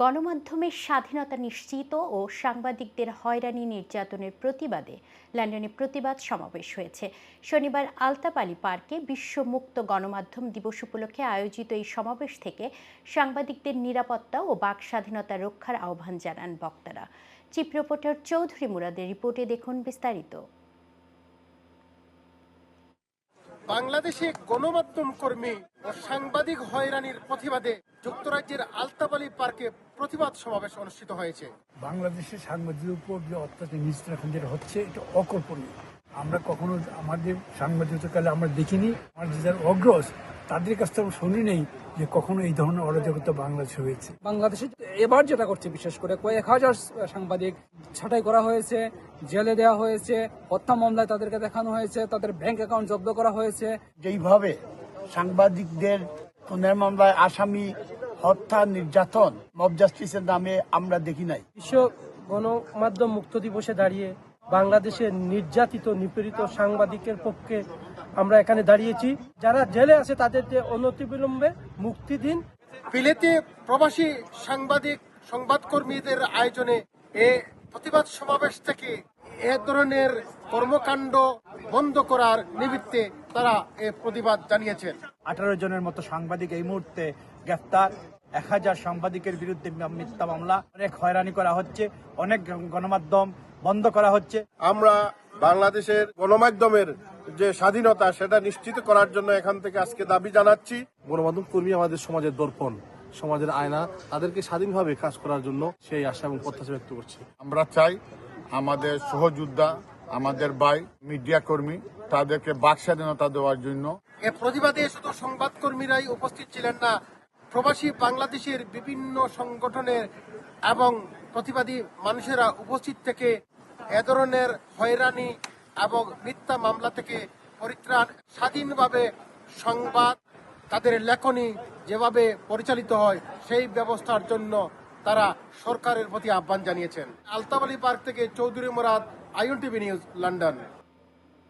গণমাধ্যমের স্বাধীনতা নিশ্চিত ও সাংবাদিকদের হয়রানি নির্যাতনের প্রতিবাদে লন্ডনে প্রতিবাদ সমাবেশ হয়েছে। শনিবার আলতাপালি পার্কে বিশ্ব মুক্ত গণমাধ্যম দিবস উপলক্ষে আয়োজিত এই সমাবেশ থেকে সাংবাদিকদের নিরাপত্তা ও বাক স্বাধীনতা রক্ষার আহ্বান জানান বক্তারা। চিফ রিপোর্টার চৌধুরী মুরাদের রিপোর্টে দেখুন বিস্তারিত। বাংলাদেশে গণমাধ্যম কর্মী ও সাংবাদিক হয়রানির প্রতিবাদে যুক্তরাজ্যের আলতাবালি পার্কে প্রতিবাদ সমাবেশ অনুষ্ঠিত হয়েছে। বাংলাদেশের সাংবাদিকের উপর যে অত্যাচার নির্যাতন যেটা হচ্ছে, এটা অকল্পনীয়। আমরা কখনো আমাদের সাংবাদিকতাকালে আমরা দেখিনি। আমার যে যার অগ্রজ তাদের কাছ থেকে শুনি নেই যে কখনো এই ধরনের অরাজকতা বাংলাদেশে হয়েছে। বাংলাদেশে এবার যেটা করছে বিশেষ করে কয়েক হাজার সাংবাদিক ছাঁটাই করা হয়েছে জেলে দেওয়া হয়েছে হত্যা মামলায় তাদেরকে দেখানো হয়েছে তাদের ব্যাংক অ্যাকাউন্ট জব্দ করা হয়েছে। যেইভাবে সাংবাদিকদের খুনের মামলায় আসামি হত্যা নির্যাতন মব জাস্টিসের নামে আমরা দেখি নাই। বিশ্ব গণমাধ্যম মুক্ত দিবসে দাঁড়িয়ে বাংলাদেশের নির্যাতিত নিপীড়িত সাংবাদিকের পক্ষে আমরা এখানে দাঁড়িয়েছি। যারা জেলে আছে তাদের তাদেরকে অনতিবিলম্বে মুক্তি দিন। বিলেতে প্রবাসী সাংবাদিক সংবাদকর্মীদের আয়োজনে এ প্রতিবাদ সমাবেশ থেকে এ ধরনের কর্মকাণ্ড বন্ধ করার নিমিত্তে তারা এ প্রতিবাদ জানিয়েছেন। আঠারো জনের মতো সাংবাদিক এই মুহূর্তে গ্রেফতার। এক হাজার সাংবাদিকের বিরুদ্ধে মিথ্যা মামলা। অনেক হয়রানি করা হচ্ছে অনেক গণমাধ্যম বন্ধ করা হচ্ছে। আমরা বাংলাদেশের গণমাধ্যমের যে স্বাধীনতা সেটা নিশ্চিত করার জন্য এখান থেকে আজকে দাবি জানাচ্ছি। গণমাধ্যম কর্মী আমাদের সমাজের দর্পণ সমাজের আয়না তাদেরকে স্বাধীনভাবে কাজ করার জন্য সেই আশা এবং প্রত্যাশা ব্যক্ত করছি। আমরা চাই আমাদের সহযোদ্ধা আমাদের ভাই মিডিয়া কর্মী তাদেরকে বাক স্বাধীনতা দেওয়ার জন্য। এ প্রতিবাদে শুধু সংবাদকর্মীরাই উপস্থিত ছিলেন না প্রবাসী বাংলাদেশের বিভিন্ন সংগঠনের এবং প্রতিবাদী মানুষেরা উপস্থিত থেকে এ ধরনের হয়রানি এবং মিথ্যা মামলা থেকে পরিত্রাণ, স্বাধীনভাবে সংবাদ, তাদের লেখনী যেভাবে পরিচালিত হয়, সেই ব্যবস্থার জন্য তারা সরকারের প্রতি আহ্বান জানিয়েছেন। আলতাবালি পার্ক থেকে চৌধুরী মোরাদ আইন টিভি নিউজ, লন্ডন।